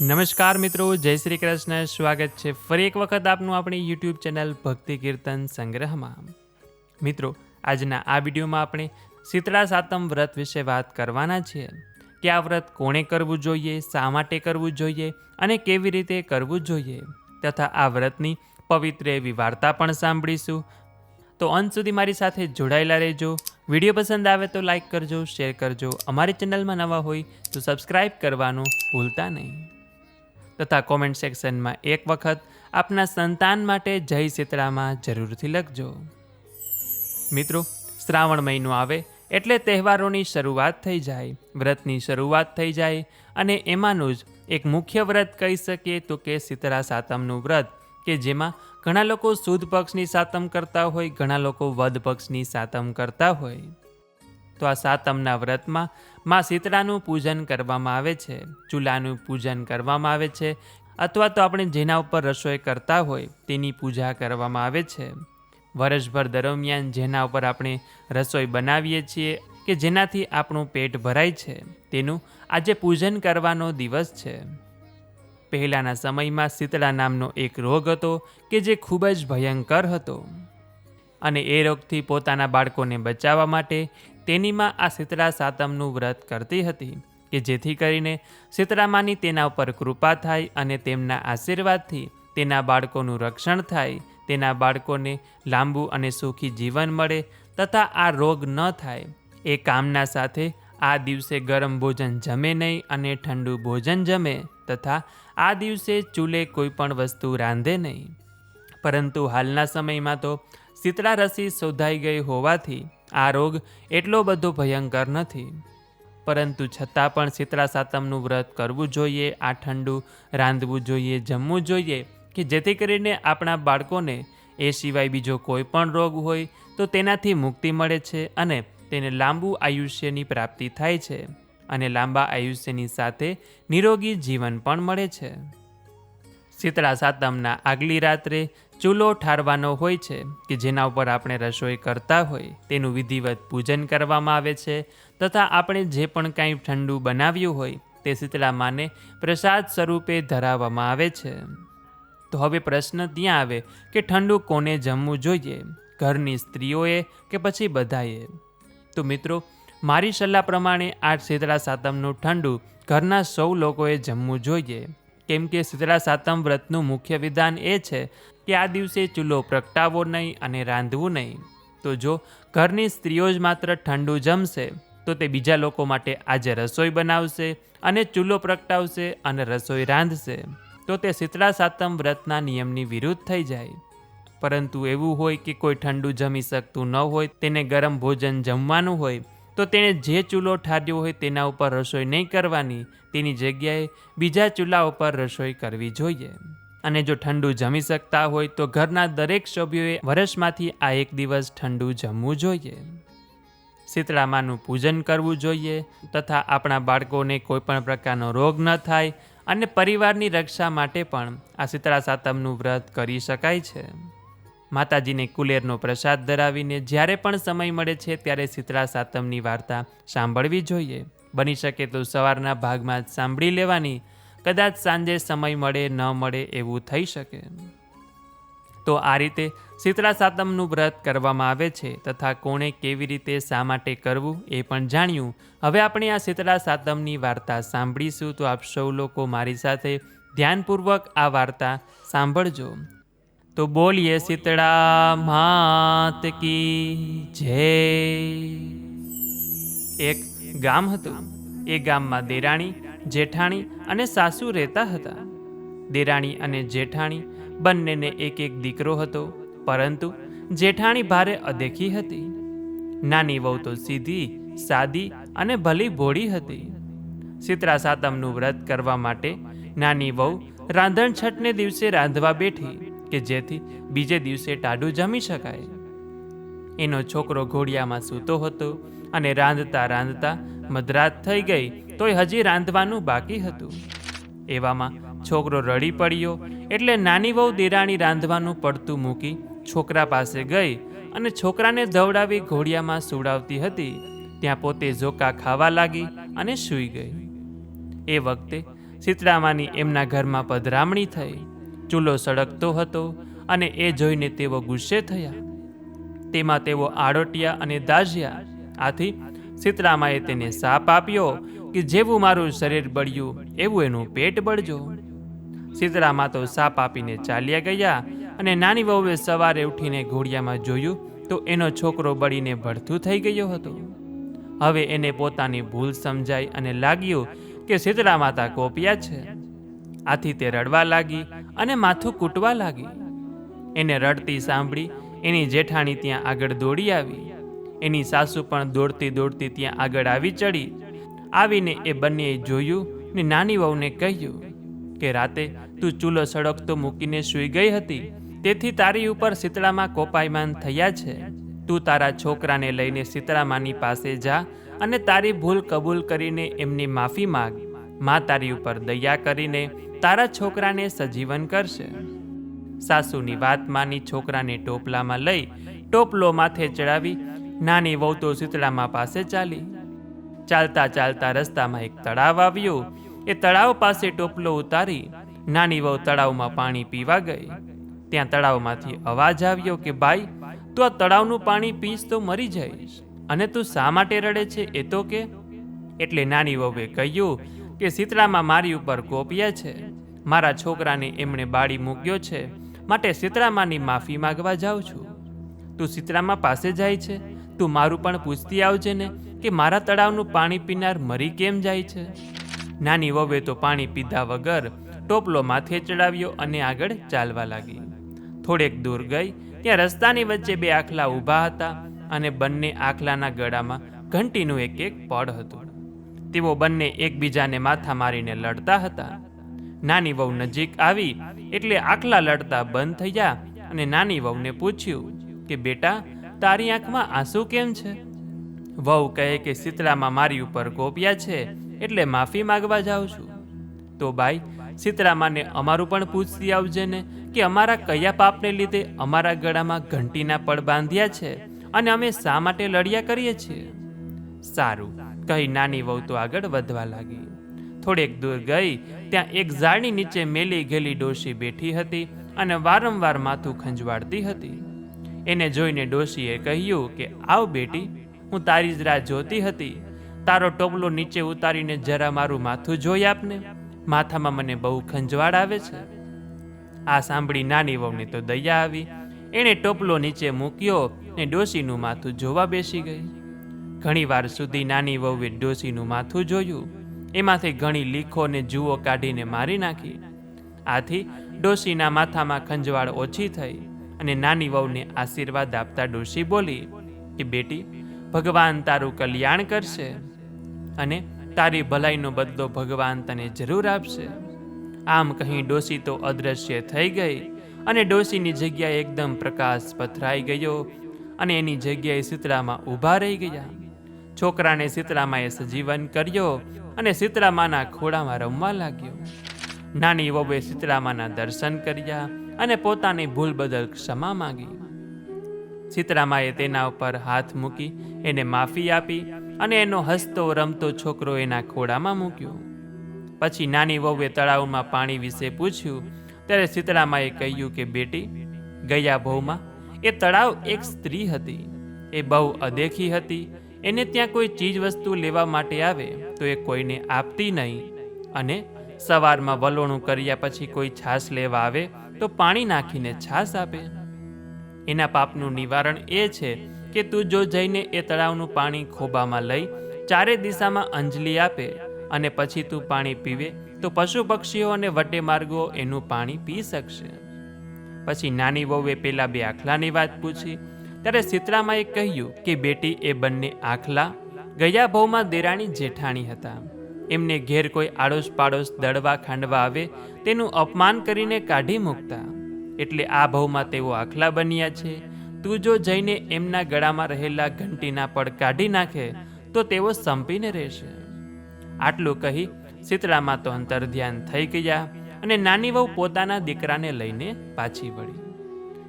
નમસ્કાર મિત્રો, જય શ્રી કૃષ્ણ. સ્વાગત છે ફરી એક વખત આપનું આપણી યુટ્યુબ ચેનલ ભક્તિ કીર્તન સંગ્રહમાં. મિત્રો, આજના આ વિડીયોમાં આપણે શીતળા સાતમ વ્રત વિશે વાત કરવાના છીએ. કે આ વ્રત કોણે કરવું જોઈએ, શા માટે કરવું જોઈએ અને કેવી રીતે કરવું જોઈએ? તથા આ વ્રતની પવિત્ર એવી વાર્તા પણ સાંભળીશું. તો અંત સુધી મારી સાથે જોડાયેલા રહેજો. વીડિયો પસંદ આવે તો લાઈક કરજો, શેર કરજો. અમારી ચેનલમાં નવા હોય તો સબસ્ક્રાઈબ કરવાનું ભૂલતા નહીં. તથા કોમેન્ટ સેક્શનમાં એક વખત આપના સંતાન માટે જય સીતળામાં જરૂરથી લખજો. મિત્રો, શ્રાવણ મહિનો આવે એટલે તહેવારોની શરૂઆત થઈ જાય, વ્રતની શરૂઆત થઈ જાય અને એમાંનું જ એક મુખ્ય વ્રત કહી શકીએ તો કે શીતળા સાતમનું વ્રત, કે જેમાં ઘણા લોકો સુદ પક્ષની સાતમ કરતા હોય, ઘણા લોકો વદ પક્ષની સાતમ કરતા હોય. તો આ સાતમના વ્રતમાં માં શીતળાનું પૂજન કરવામાં આવે છે, ચૂલાનું પૂજન કરવામાં આવે છે, અથવા તો આપણે જેના ઉપર રસોઈ કરતા હોય તેની પૂજા કરવામાં આવે છે. વર્ષભર દરમિયાન જેના ઉપર આપણે રસોઈ બનાવીએ છીએ કે જેનાથી આપણું પેટ ભરાય છે, તેનું આજે પૂજન કરવાનો દિવસ છે. પહેલાંના સમયમાં શીતળા નામનો એક રોગ હતો કે જે ખૂબ જ ભયંકર હતો. અને એ રોગથી પોતાના બાળકોને બચાવવા માટે તેનીમાં આ શીતળા સાતમનું વ્રત કરતી હતી કે જેથી કરીને શીતળામાની તેના ઉપર કૃપા થાય અને તેમના આશીર્વાદથી તેના બાળકોનું રક્ષણ થાય, તેના બાળકોને લાંબુ અને સુખી જીવન મળે તથા આ રોગ ન થાય. એ કામના સાથે આ દિવસે ગરમ ભોજન જમે નહીં અને ઠંડુ ભોજન જમે તથા આ દિવસે ચૂલે કોઈ પણ વસ્તુ રાંધે નહીં. પરંતુ હાલના સમયમાં તો શીતળા રસી શોધાઈ ગઈ હોવાથી આ રોગ એટલો બધો ભયંકર નથી. પરંતુ છતાં પણ શીતળા સાતમનું વ્રત કરવું જોઈએ, આ ઠંડુ રાંધવું જોઈએ, જમવું જોઈએ કે જેથી કરીને આપણા બાળકોને એ સિવાય બીજો કોઈ પણ રોગ હોય તો તેનાથી મુક્તિ મળે છે અને તેને લાંબુ આયુષ્યની પ્રાપ્તિ થાય છે અને લાંબા આયુષ્યની સાથે નિરોગી જીવન પણ મળે છે. શીતળા સાતમના આગલી રાત્રે ચૂલો ઠારવાનો હોય છે કે જેના ઉપર આપણે રસોઈ કરતા હોય, તેનું વિધિવત પૂજન કરવામાં આવે છે તથા આપણે જે પણ કાંઈ ઠંડુ બનાવ્યું હોય, તે શીતળા માને પ્રસાદ સ્વરૂપે ધરાવવામાં આવે છે. તો હવે પ્રશ્ન ત્યાં આવે કે ઠંડુ કોને જમવું જોઈએ, ઘરની સ્ત્રીઓએ કે પછી બધાએ? તો મિત્રો, મારી સલાહ પ્રમાણે આ શીતળા સાતમનું ઠંડુ ઘરના સૌ લોકોએ જમવું જોઈએ. કેમ કે શીતળા સાતમ વ્રતનું મુખ્ય વિધાન એ છે કે આ દિવસે ચૂલો પ્રગટાવવો નહીં અને રાંધવું નહીં. તો જો ઘરની સ્ત્રીઓ જ માત્ર ઠંડુ જમશે, તો તે બીજા લોકો માટે આજે રસોઈ બનાવશે અને ચૂલો પ્રગટાવશે અને રસોઈ રાંધશે. તો તે શીતળા સાતમ વ્રતના નિયમની વિરુદ્ધ થઈ જાય. પરંતુ એવું હોય કે કોઈ ઠંડુ જમી શકતું ન હોય, તેને ગરમ ભોજન જમવાનું હોય, તો તેણે જે ચૂલો ઠાર્યો હોય તેના ઉપર રસોઈ નહીં કરવાની. તેની જગ્યાએ બીજા ચૂલા ઉપર રસોઈ કરવી જોઈએ. અને જો ઠંડુ જમી શકતા હોય તો ઘરના દરેક સભ્યોએ વર્ષમાંથી આ એક દિવસ ઠંડુ જમવું જોઈએ. શીતળામાનું પૂજન કરવું જોઈએ તથા આપણા બાળકોને કોઈપણ પ્રકારનો રોગ ન થાય અને પરિવારની રક્ષા માટે પણ આ શીતળા સાતમનું વ્રત કરી શકાય છે. માતાજીને કુલેરનો પ્રસાદ ધરાવીને જ્યારે પણ સમય મળે છે ત્યારે શીતળા સાતમની વાર્તા સાંભળવી જોઈએ. બની શકે તો સવારના ભાગમાં જ સાંભળી લેવાની કદાચ સાંજે સમય મળે, ન મળે એવું થઈ શકે. તો આ રીતે શીતળા સાતમનું વ્રત કરવામાં આવે છે તથા કોણે કેવી રીતે શા માટે કરવું એ પણ જાણ્યું. હવે આપણે આ શીતળા સાતમની વાર્તા સાંભળીશું તો આપ સૌ લોકો મારી સાથે ધ્યાનપૂર્વક આ વાર્તા સાંભળજો. તો બોલીએ શીતળા માત કી જય. એક ગામ હતું. એ ગામમાં દેરાણી જેઠાણી અને સાસુ રહેતા હતા. દેરાણી અને જેઠાણી બંનેને એક એક દીકરો હતો, પરંતુ જેઠાણી ભારે અદેખી હતી. નાની વહુ તો સીધી, સાદી અને ભલી ભોળી હતી. સિત્રા સાતમનું વ્રત કરવા માટે નાની વહુ રાંધણ છઠને દિવસે રાંધવા બેઠી કે જેથી બીજે દિવસે ટાઢું જમી શકાય. એનો છોકરો ઘોડિયામાં સૂતો હતો અને રાંધતા રાંધતા મધરાત થઈ ગઈ તોય હજી રાંધવાનું બાકી હતું. એવામાં છોકરો રડી પડ્યો એટલે નાની વહુ દેરાણી રાંધવાનું પડતું મૂકી છોકરા પાસે ગઈ અને છોકરાને ધવડાવી ઘોડિયામાં સુડાવતી હતી. ત્યાં પોતે ઝોકા ખાવા લાગી અને સૂઈ ગઈ. એ વખતે શીતળામાની એમના ઘરમાં પધરામણી થઈ. ચૂલો સળગતો હતો અને એ જોઈને તેઓ ગુસ્સે થયા. તેમાં તેઓ આડોટિયા અને દાઝ્યા. આથી શીતળામાએ તેને સાપ આપ્યો કે જેવું મારું શરીર બળ્યું, એવું એનું પેટ બળજો. શીતળામાં તો સાપ આપીને ચાલ્યા ગયા અને નાની વહુએ સવારે ઉઠીને ઘોડિયામાં જોયું તો એનો છોકરો બળીને ભડથું થઈ ગયો હતો. હવે એને પોતાની ભૂલ સમજાઈ અને લાગ્યું કે શીતળા માતા કોપિયા છે. આથી તે રડવા લાગી અને માથું કૂટવા લાગી. એને રડતી સાંભળી એની જેઠાણી ત્યાં આગળ દોડી આવી. એની સાસુ પણ દોડતી દોડતી ત્યાં આગળ આવી ચડી. આવીને એ બંનેએ જોયું ને નાની વહુને કહ્યું કે, રાતે તું ચૂલો સળગતો મૂકીને સૂઈ ગઈ હતી. તેથી તારી ઉપર શીતળામાં કોપાયમાન થયા છે. તું તારા છોકરાને લઈને શીતળામાની પાસે જા અને તારી ભૂલ કબૂલ કરીને એમની માફી માગ. માં તારી ઉપર દયા કરીને તારા છોકરાને સજીવન કરશે. સાસુની વાત માની છોકરાને ટોપલામાં લઈ ટોપલો માથે ચડાવી નાની વહુ તો શીતળામાં પાસે ચાલી. ચાલતા ચાલતા રસ્તામાં એક તળાવ આવ્યું. એ તળાવ પાસે ટોપલો ઉતારી નાની વહુ તળાવમાં પાણી પીવા ગઈ. ત્યાં તળાવમાંથી અવાજ આવ્યો કે, ભાઈ, તું આ તળાવનું પાણી પીશ તો મરી જઈશ. અને તું શા માટે રડે છે? એ તો કે, એટલે નાની વહુએ કહ્યું કે, શીતળામાં મારી ઉપર કોપિયા છે. મારા છોકરાને એમણે બાળી મૂક્યો છે. માટે શીતળામાની માફી માગવા જાઉં છું. તું શીતળામાં પાસે જાય છે. તું મારું પણ પૂછતી આવજે ને. કે મારા તળાવનું પાણી પીનાર મરી કેમ જાય છે? નાની વવે તો પાણી પીધા વગર ટોપલો માથે ચડાવ્યો અને આગળ ચાલવા લાગી. થોડેક દૂર ગઈ, ત્યાં રસ્તાની વચ્ચે બે આખલા ઊભા હતા અને બંને આખલાના ગળામાં ઘંટીનું એક એક પડ હતું. તેઓ બંને એકબીજાને માથા મારીને લડતા હતા. નાની વહુ નજીક આવી એટલે આખલા લડતા બંધ થયા અને નાની વહુને પૂછ્યું કે, બેટા, તારી આંખમાં આંસુ કેમ છે? વહુ કહે કે શીતળામાં મારી ઉપર કોપિયા છે, એટલે માફી માગવા જાઉં છું. તો બાઈ શીતળામાને અમારું પણ પૂછતી આવજે ને કે અમારા કયા પાપને લીધે અમારા ગળામાં ઘંટીના પડ બાંધ્યા છે અને અમે શા માટે લડ્યા કરીએ છીએ? સારું, કહી નાની વહુ તો આગળ વધવા લાગી. થોડેક દૂર ગઈ, ત્યાં એક ઝાડની નીચે મેલી ગેલી ડોશી બેઠી હતી અને વારંવાર માથું ખંજવાળતી હતી. એને જોઈને ડોશીએ કહ્યું કે, આવ બેટી હું તારી જ રાહ જોતી હતી. તારો ટોપલો નીચે ઉતારીને જરા મારું માથું જોઈ આપને. માથામાં મને બહુ ખંજવાળ આવે છે. આ સાંભળી નાની વહુને તો દયા આવી. એણે ટોપલો નીચે મૂક્યો ને ડોશીનું માથું જોવા બેસી ગઈ. ઘણીવાર સુધી નાની વહુએ ડોશીનું માથું જોયું. એમાંથી ઘણી લીખો ને જુઓ કાઢીને મારી નાખી. આથી ડોશીના માથામાં ખંજવાળ ઓછી થઈ અને નાની વહુને આશીર્વાદ આપતા ડોશી બોલી, કે બેટી ભગવાન તારું કલ્યાણ કરશે અને તારી ભલાઈનો બદલો ભગવાન તને જરૂર આપશે. આમ કહી ડોસી તો અદૃશ્ય થઈ ગઈ અને ડોસીની જગ્યાએ એકદમ પ્રકાશ પથરાઈ ગયો અને એની જગ્યાએ શીતળામાં ઊભા રહી ગયા. છોકરાને શીતળામાએ સજીવન કર્યો અને શીતળામાના ખોળામાં રમવા લાગ્યો. નાની વહુએ શીતળામાના દર્શન કર્યા અને પોતાની ભૂલ બદલ ક્ષમા માંગી. સીતરામાએ તેના ઉપર હાથ મૂકી એને માફી આપી અને એનો હસતો રમતો છોકરો એના ખોળામાં મૂક્યો. પછી નાની વહુએ તળાવમાં પાણી વિશે પૂછ્યું, ત્યારે સીતરામાએ કહ્યું કે, બેટી, ગયા બહુમાં એ તળાવ એક સ્ત્રી હતી. એ બહુ અદેખી હતી. એને ત્યાં કોઈ ચીજ વસ્તુ લેવા માટે આવે તો એ કોઈને આપતી નહીં. અને સવારમાં વલોણું કર્યા પછી કોઈ છાશ લેવા આવે તો પાણી નાખીને છાશ આપે. એના પાપનું નિવારણ એ છે કે તું જો જઈને એ તળાવનું પાણી ખોબામાં લઈ ચારે દિશામાં અંજલિ આપે અને પછી તું પાણી પીવે, તો પશુ પક્ષીઓ અને વટે માર્ગો એનું પાણી પી શકશે. પછી નાની વહુએ પેલા બે આખલાની વાત પૂછી. ત્યારે સીતરામાએ કહ્યું કે બેટી, એ બંને આખલા ગયા ભાવમાં દેરાણી જેઠાણી હતા. એમને ઘેર કોઈ આડોશ પાડોશ દળવા ખાંડવા આવે તેનું અપમાન કરીને કાઢી મૂકતા. એટલે આ ભાવમાં તેઓ આખલા બન્યા છે. તું જો જઈને એમના ગળામાં રહેલા ઘંટીના પડ કાઢી નાખે, તો તેઓ સંપીને રહેશે. આટલું કહી શીતળામાં તો અંતર ધ્યાન થઈ ગયા અને નાની વહુ પોતાના દીકરાને લઈને પાછી વળી.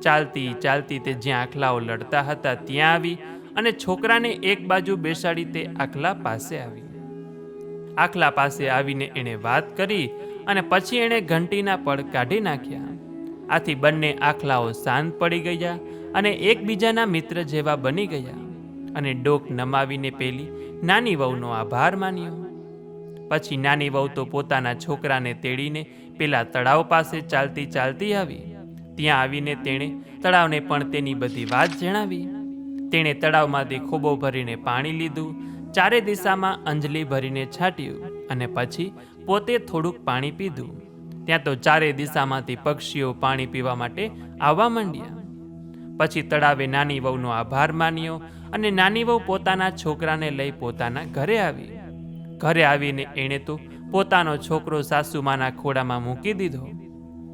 ચાલતી ચાલતી તે જ્યાં આખલાઓ લડતા હતા ત્યાં આવી અને છોકરાને એક બાજુ બેસાડી તે આખલા પાસે આવી. આખલા પાસે આવીને એણે વાત કરી અને પછી એણે ઘંટીના પડ કાઢી નાખ્યા. આથી બંને આખલાઓ શાંત પડી ગયા અને એકબીજાના મિત્ર જેવા બની ગયા અને ડોક નમાવીને પેલી નાની વહુનો આભાર માન્યો. પછી નાની વહુ તો પોતાના છોકરાને તેડીને પેલા તળાવ પાસે ચાલતી ચાલતી આવી. ત્યાં આવીને તેણે તળાવને પણ તેની બધી વાત જણાવી. તેણે તળાવમાંથી ખોબો ભરીને પાણી લીધું, ચારે દિશામાં અંજલી ભરીને છાંટ્યું અને પછી પોતે થોડુંક પાણી પીધું. ત્યાં તો ચારે દિશામાંથી પક્ષીઓ પાણી પીવા માટે આવવા માંડ્યા. પછી તળાવે નાની વહુનો આભાર માન્યો અને નાની વહુ પોતાના છોકરાને લઈ પોતાના ઘરે આવી. ઘરે આવીને એણે તો પોતાનો છોકરો સાસુમાના ખોડામાં મૂકી દીધો.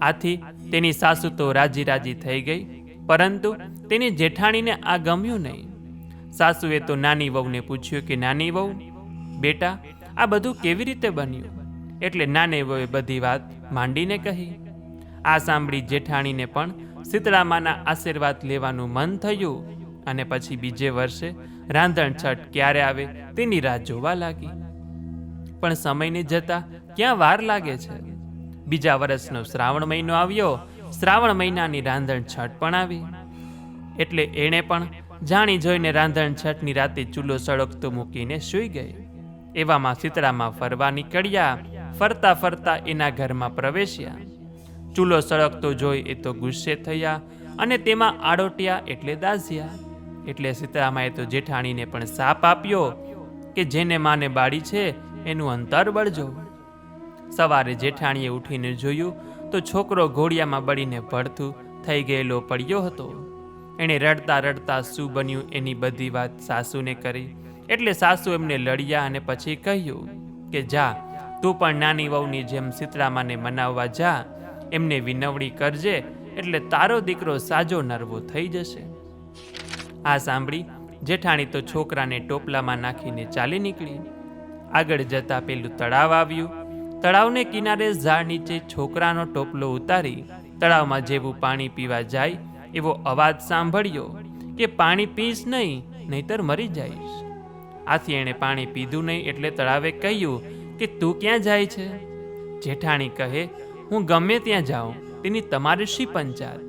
આથી તેની સાસુ તો રાજી રાજી થઈ ગઈ, પરંતુ તેની જેઠાણીને આ ગમ્યું નહીં. સાસુએ તો નાની વહુને પૂછ્યું કે, નાની વહુ, બેટા, આ બધું કેવી રીતે બન્યું? એટલે નાને બધી વાત માંડીને કહી. આ સાંભળી જેઠાણીને પણ શીતળામાના આશીર્વાદ લેવાનું મન થયું અને પછી બીજે વર્ષે રાંધણ છઠ ક્યારે આવે તેની રાહ જોવા લાગી. પણ સમયને જતા ક્યાં વાર લાગે છે? બીજા વર્ષનો શ્રાવણ મહિનો આવ્યો, શ્રાવણ મહિનાની રાંધણ છઠ પણ આવી. એટલે એણે પણ જાણી જોઈને રાંધણ છઠની રાતે ચૂલો સળગતો મૂકીને સૂઈ ગઈ. એવામાં શીતળામાં ફરવા નીકળ્યા. ફરતા ફરતા એના ઘરમાં પ્રવેશ્યા. ચૂલો સળગતો જોઈ એ તો ગુસ્સે થયા અને તેમાં આડોટિયા એટલે દાઝ્યા. એટલે સીતારામાએ તો જેઠાણીને પણ સાપ આપ્યો કે જેને માને બાળી છે એનું અંતર બળજો. સવારે જેઠાણીએ ઉઠીને જોયું તો છોકરો ઘોડિયામાં બળીને ભડથું થઈ ગયેલો પડ્યો હતો. એણે રડતા રડતા શું બન્યું એની બધી વાત સાસુને કરી. એટલે સાસુ એમને લડ્યા અને પછી કહ્યું કે જા તું પણ નાની વહુની જેમ સીતરામાને મનાવવા જા. એમને વિનવણી કરજે, એટલે તારો દીકરો સાજો નરવો થઈ જશે. આ સાંભળી જેઠાણી તો છોકરાને ટોપલામાં નાખીને ચાલી નીકળી. આગળ જતા પેલું તળાવ આવ્યું. તળાવને કિનારે ઝાડ નીચે છોકરાનો ટોપલો ઉતારી તળાવમાં જેવું પાણી પીવા જાય એવો અવાજ સાંભળ્યો કે પાણી પીશ નહીં, નહીતર મરી જઈશ. આથી એણે પાણી પીધું નહીં એટલે તળાવે કહ્યું કે તું ક્યાં જાય છે? જેઠાણી કહે, હું ગમે ત્યાં જાઉં, તેની તમારી શી પંચાત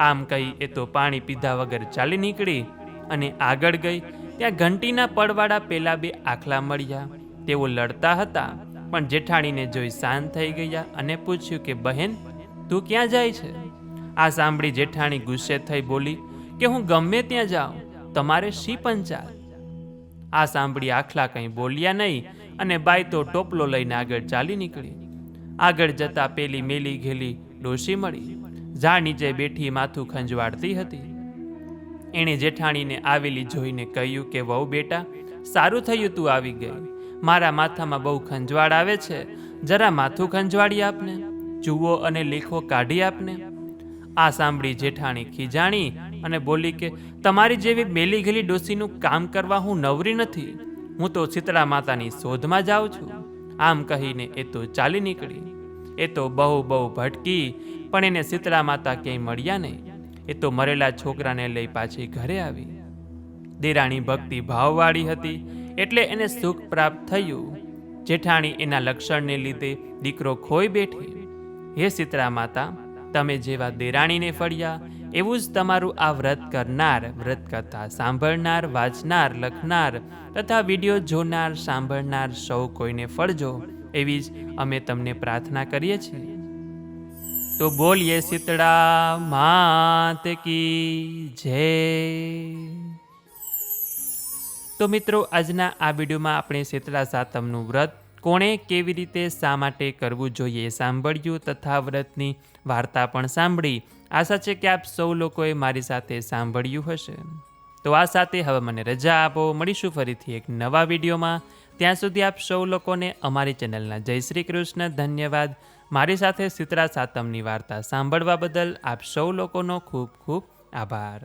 આમ કહી એ તો પાણી પીધા વગર ચાલી નીકળી અને આગળ ગઈ. ત્યાં ઘંટીના પડવાળા પેલા બે આખલા મળ્યા. તેઓ લડતા હતા, પણ જેઠાણીને જોઈ શાંત થઈ ગયા અને પૂછ્યું કે, બહેન, તું ક્યાં જાય છે? આ સાંભળી જેઠાણી ગુસ્સે થઈ બોલી કે, હું ગમે ત્યાં જાઉં, તમારે શી પંચાત આ સાંભળી આખલા કંઈ બોલ્યા નહીં અને બાઈ તો ટોપલો લઈને આગળ ચાલી નીકળી. આગળ જતા પેલી મેલી ઘેલી ડોશી મળી. ઝાડ નીચે બેઠી માથું ખંજવાળતી હતી. એણે જેઠાણીને આવેલી જોઈને કહ્યું કે, વહુ બેટા, સારું થયું તું આવી ગઈ. મારા માથામાં બહુ ખંજવાળ આવે છે. જરા માથું ખંજવાળી આપને. જુઓ અને લેખો કાઢી આપને. આ સાંભળી જેઠાણી ખીજાણી અને બોલી કે, તમારી જેવી મેલી ઘેલી ડોસીનું કામ કરવા હું નવરી નથી. હું તો શીતળા માતાની શોધમાં જાઉં છું. આમ કહીને એ તો ચાલી નીકળી. એ તો બહુ બહુ ભટકી, પણ એને શીતળા માતા ક્યાંય મળ્યા નહીં. એ તો મરેલા છોકરાને લઈ પાછી ઘરે આવી. દેરાણી ભક્તિ ભાવવાળી હતી, એટલે એને સુખ પ્રાપ્ત થયું. જેઠાણી એના લક્ષણને લીધે દીકરો ખોઈ બેઠી. હે શીતળા માતા, તમે જેવા દેરાણીને ફળ્યા એવું જ તમારું આ વ્રત કરનાર, વ્રત કથા સાંભળનાર, વાંચનાર, લખનાર તથા વીડિયો જોનાર, સાંભળનાર સૌ કોઈને ફળજો. એવી જ અમે તમને પ્રાર્થના કરીએ છીએ. તો બોલીએ શીતળા માત કી જય. તો મિત્રો, આજના આ વિડીયોમાં આપણે શીતળા સાતમનું વ્રત કોણે કેવી રીતે શા માટે કરવું જોઈએ સાંભળ્યું તથા વ્રતની વાર્તા પણ સાંભળી. આશા છે કે આપ સૌ લોકોએ મારી સાથે સાંભળ્યું હશે. તો આ સાથે હવે મને રજા આપો. મળીશું ફરીથી એક નવા વિડીયોમાં. ત્યાં સુધી આપ સૌ લોકોને અમારી ચેનલના જય શ્રી કૃષ્ણ ધન્યવાદ. મારી સાથે સિત્રા સાતમની વાર્તા સાંભળવા બદલ આપ સૌ લોકોનો ખૂબ ખૂબ આભાર.